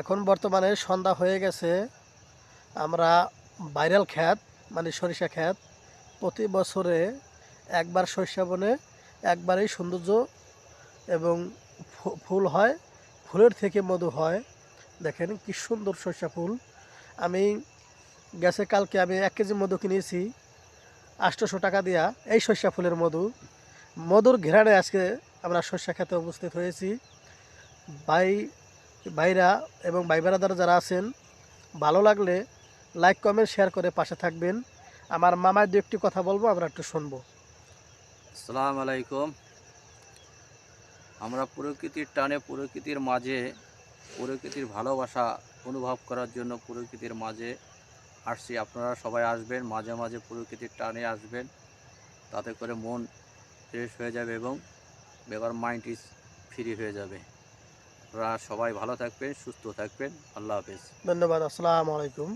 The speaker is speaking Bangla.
এখন বর্তমানে সন্ধ্যা হয়ে গেছে। আমরা ভাইরাল খ্যাত মানে সরিষা খ্যাত, প্রতি বছরে একবার সরিষা বনে একবারেই সৌন্দর্য এবং ফুল হয়, ফুলের থেকে মধু হয়। দেখেন কি সুন্দর সরিষা ফুল। আমি গেছে কালকে আমি এক কেজি মধু কিনেছি, আটশোশো টাকা দিয়া, এই সরিষা ফুলের মধু। মধুর ঘেরানে আজকে আমরা সরিষা খেতে উপস্থিত হয়েছি। ভাই ভাইরা এবং ভাই বেড়াদার যারা আছেন, ভালো লাগলে লাইক, কমেন্ট, শেয়ার করে পাশে থাকবেন। আমার মামার দু একটি কথা বলব, আমরা একটু শুনব। আসসালামু আলাইকুম। আমরা প্রকৃতির টানে প্রকৃতির মাঝে প্রকৃতির ভালোবাসা অনুভব করার জন্য প্রকৃতির মাঝে আসছি। আপনারা সবাই আসবেন, মাঝে মাঝে প্রকৃতির টানে আসবেন। তাতে করে মন ফ্রেশ হয়ে যাবে এবং বেকার মাইন্ড ফ্রি হয়ে যাবে। আপনারা সবাই ভালো থাকবেন সুস্থ থাকবেন। আল্লাহ হাফেজ। ধন্যবাদ আসসালামু আলাইকুম।